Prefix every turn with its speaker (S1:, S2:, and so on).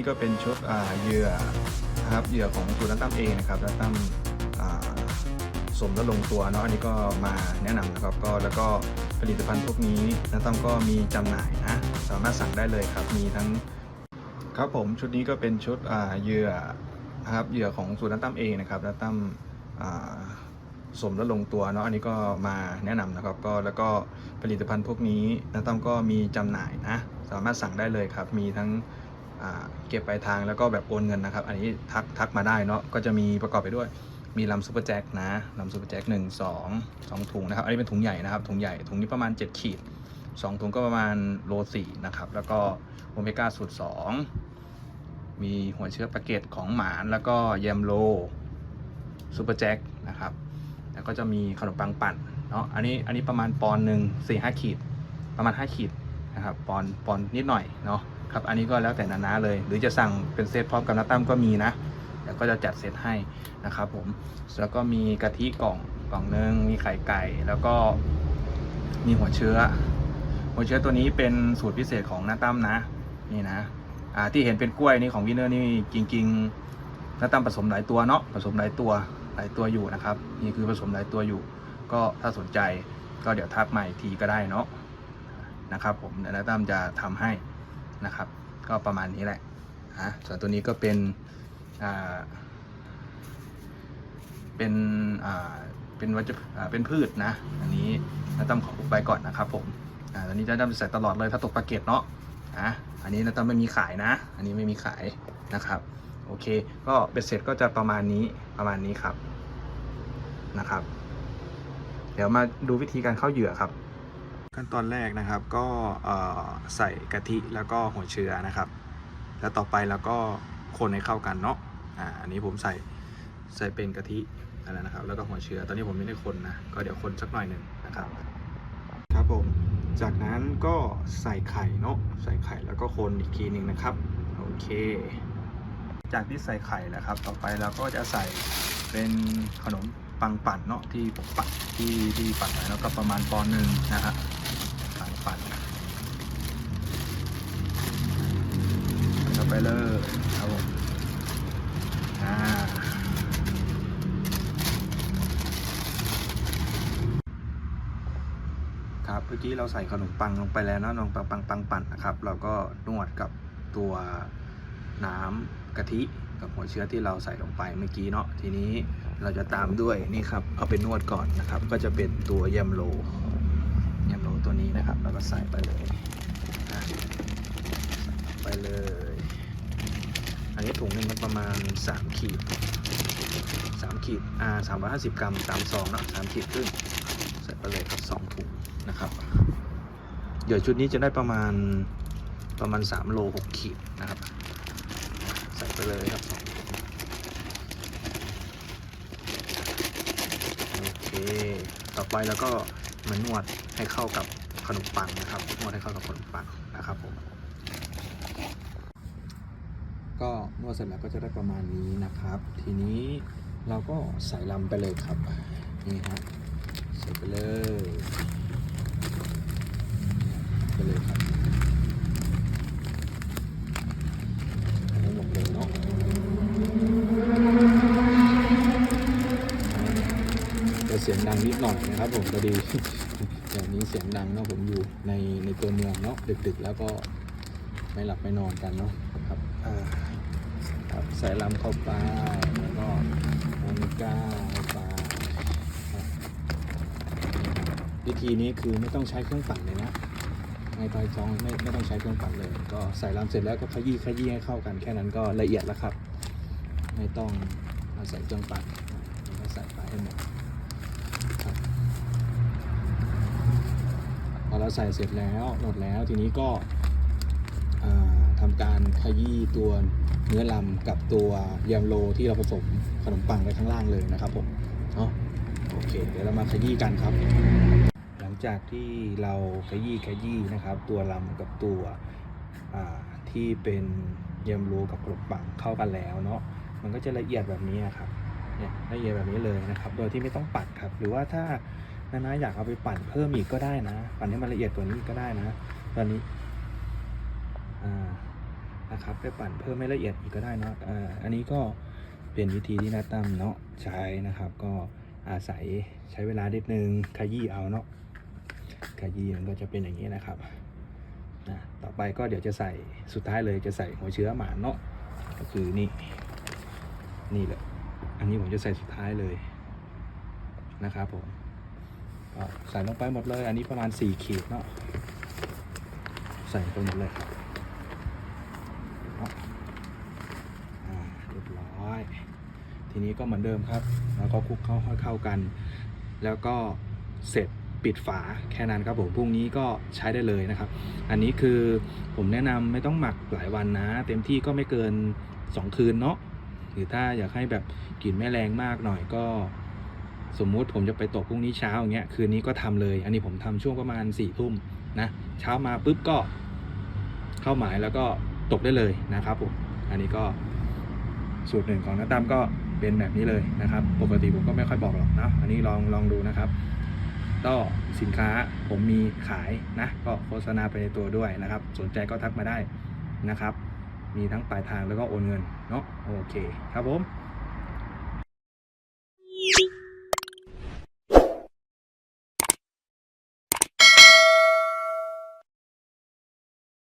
S1: นี้ก็เป็นชุดอ่าเหยื่อนะครับเหยื่อของตัวนักตั้มเองนะครับนักตั้มสมและลงตัวเนาะอันนี้ก็มาแนะนำนะครับก็แล้วก็ผลิตภัณฑ์พวกนี้นักตั้มก็มีจำหน่ายนะสามารถสั่งได้เลยครับมีทั้งครับผมชุดนี้ก็เป็นชุดอ่าเหยื่อนะครับเหยื่อของสูตรนักตั้มเองนะครับนักตั้มสมและลงตัวเนาะอันนี้ก็มาแนะนำนะครับก็แล้วก็ผลิตภัณฑ์พวกนี้นักตั้มก็มีจำหน่ายนะสามารถสั่งได้เลยครับมีทั้ง เก็บปลายทางแล้วก็แบบโอนเงินนะครับ อันนี้ทักทักมาได้เนาะก็จะมีประกอบไปด้วย มีลำซูเปอร์แจ็คนะลำซูเปอร์แจ็คหนึ่งสองสองถุงนะครับ อันนี้เป็นถุงใหญ่นะครับถุงใหญ่ถุงนี้ประมาณ 7 ขีด 2 ถุงก็ประมาณโลสี่นะครับ แล้วก็โอเมก้าสูตร2มีหัวเชื้อปลาเกตของหมานแล้วก็แยมโลซูเปอร์แจ็คนะครับแล้วก็จะมีขนมปังปั่นเนาะอันนี้อันนี้ประมาณปอนหนึ่งสี่ห้าขีด ประมาณ 5 ขีดนะครับปอนปอนนิดหน่อยเนาะ ครับอันนี้ก็แล้วแต่นานาเลย หรือจะสั่งเป็นเซตพร้อมกับน้ำตั้มก็มีนะเดี๋ยวก็จะจัดเซตให้นะครับผมแล้วก็มีกะทิกล่องกล่องหนึงมีไข่ไก่ แล้วก็มีหัวเชื้อ หัวเชื้อตัวนี้เป็นสูตรพิเศษของน้าตั้มนะนี่นะอ่าที่เห็นเป็นกล้วยนี่ของวินเนอร์นี่จริงๆน้าตั้มผสมหลายตัวเนาะผสมหลายตัวหลายตัวอยู่นะครับนี่คือผสมหลายตัวอยู่ ก็ถ้าสนใจก็เดี๋ยวทักมาอีกทีก็ได้เนาะนะครับผมเดี๋ยวนาตั้มจะทำให้ นะครับ ก็ประมาณนี้แหละฮะส่วนตัวนี้ก็เป็นอ่าเป็นอ่าเป็นวัชเป็นพืชนะ อันนี้นาตั้มขออุบไปก่อนนะครับผมอ่าตอนนี้นาตั้มใส่ตลอดเลยถ้าตกปลาเก็ตเนาะนะอันนี้นาตั้มไม่มีขายนะ อันนี้ไม่มีขายนะครับโอเค ก็เบ็ดเสร็จก็จะประมาณนี้ประมาณนี้ครับนะครับ เดี๋ยวมาดูวิธีการเข้าเหยื่อครับ ขั้นตอนแรกนะครับก็ใส่กะทิแล้วก็หัวเชื้อนะครับ แล้วต่อไปแล้วก็คนให้เข้ากันเนาะอ่าอันนี้ผมใส่ใส่เป็นกะทิอะไรนะครับ แล้วก็หัวเชื้อตอนนี้ผมไม่ได้คนนะก็เดี๋ยวคนสักหน่อยหนึ่งนะครับ ครับผมจากนั้นก็ใส่ไข่เนาะใส่ไข่แล้วก็คนอีกทีหนึ่งนะครับโอเค จากที่ใส่ไข่แล้วครับ ต่อไปเราก็จะใส่เป็นขนมปังปั่นเนาะที่ผมปั่นที่ที่ปั่นไว้แล้วก็ประมาณปอนหนึ่งนะฮะปังปั่นใส่เข้า ไปเลยครับผมอ่าครับเมื่อกี้เราใส่ขนมปังลงไปแล้วเนาะขนมปังปังปังปั่นนะครับ เราก็นวดกับตัวน้ำกะทิกับหัวเชื้อที่เราใส่ลงไปเมื่อกี้เนาะทีนี้เราจะตามด้วยนี่ครับเอาไปนวดก่อนนะครับ ก็จะเป็นตัวเยมโลเยมโลตัวนี้นะครับเราก็ใส่ไปเลย ไปเลย อันนี้ถุงหนึ่งมันประมาณ 3 ขีด 3 ขีดอ่า350กรัม3ซองเนาะ3ขีดครึ่งใส่ไปเลยครับ2ถุงนะครับเดี๋ยวชุดนี้จะได้ประมาณประมาณ 3 โล 6 ขีดนะครับ ใส่ไปเลยครับโอเค ต่อไปแล้วก็มานวดให้เข้ากับขนมปังนะครับนวดให้เข้ากับขนมปังนะครับผม ก็นวดเสร็จแล้วก็จะได้ประมาณนี้นะครับ ทีนี้เราก็ใส่ลำไปเลยครับ นี่ฮะใส่ไปเลยไปเลยครับอันนี้หมดเลยเนาะจะเสียงดังนิดหน่อยนะครับผมพอดีอย่างนี้เสียงดังเนาะผมอยู่ในในตัวเมืองเนาะดึกๆ แล้วก็ไม่หลับไม่นอนกันเนาะ ครับใส่ลำเข้าไปแล้วก็โอเมก้าเข้าไปวิธีนี้คือไม่ต้องใช้เครื่องปั่นเลยนะในปลายซองไม่ไม่ต้องใช้เครื่องปั่นเลย ก็ใส่ลำเสร็จแล้วก็ขยี้ขยี้ให้เข้ากันแค่นั้นก็ละเอียดแล้วครับ ไม่ต้องอาศัยเครื่องปั่นแล้วก็ใส่ไปให้หมดครับพอเราใส่เสร็จแล้วหมดแล้วทีนี้ก็อ่า ทำการขยี้ตัวเนื้อลำกับตัวยำโลที่เราผสมขนมปังไว้ข้างล่างเลยนะครับผมเนาะโอเค เดี๋ยวเรามาขยี้กันครับ หลังจากที่เราขยี้ขยี้นะครับ ตัวลำกับตัวที่เป็นยำโลกับขนมปังเข้ากันแล้วเนาะมันก็จะละเอียดแบบนี้ครับเนี่ยละเอียดแบบนี้เลยนะครับ โดยที่ไม่ต้องปั่นครับ หรือว่าถ้านานาอยากเอาไปปั่นเพิ่มอีกก็ได้นะ ปั่นให้มันละเอียดกว่านี้ก็ได้นะ ตอนนี้อ่า นะครับไปปั่นเพิ่มให้ละเอียดอีกก็ได้เนอะอ่าอันนี้ก็เป็นวิธีที่นาตั้มเนาะใช้นะครับ ก็อาศัยใช้เวลานิดนึงขยี้เอาเนาะขยี้มันก็จะเป็นอย่างนี้นะครับนะต่อไปก็เดี๋ยวจะใส่สุดท้ายเลยจะใส่หัวเชื้อหมาเนาะก็คือนี่นี่แหละอันนี้ผมจะใส่สุดท้ายเลยนะครับผมก็ใส่ลงไปหมดเลย อันนี้ประมาณ 4 ขีดเนาะใส่ไปหมดเลยครับ อ่าเรียบร้อย ทีนี้ก็เหมือนเดิมครับ แล้วก็คลุกเข้าให้เข้ากัน แล้วก็เสร็จปิดฝาแค่นั้นครับผมพรุ่งนี้ก็ใช้ได้เลยนะครับ อันนี้คือผมแนะนำไม่ต้องหมักหลายวันนะ เต็มที่ก็ไม่เกิน 2 คืนเนาะหรือถ้าอยากให้แบบกลิ่นไม่แรงมากหน่อยก็ สมมุติผมจะไปตกพรุ่งนี้เช้าอย่างเงี้ยคืนนี้ก็ทำเลย อันนี้ผมทำช่วงประมาณ4ี่ทุ่มนะเช้ามาปุ๊บก็เข้าหมายแล้วก็ตกได้เลยนะครับผมอันนี้ก็ สูตรหนึ่งของน้าตั้มก็เป็นแบบนี้เลยนะครับ ปกติผมก็ไม่ค่อยบอกหรอกนะอันนี้ลองลองดูนะครับก็สินค้าผมมีขายนะ ก็โฆษณาไปในตัวด้วยนะครับ สนใจก็ทักมาได้นะครับ มีทั้งปลายทางแล้วก็โอนเงินเนาะโอเคครับผม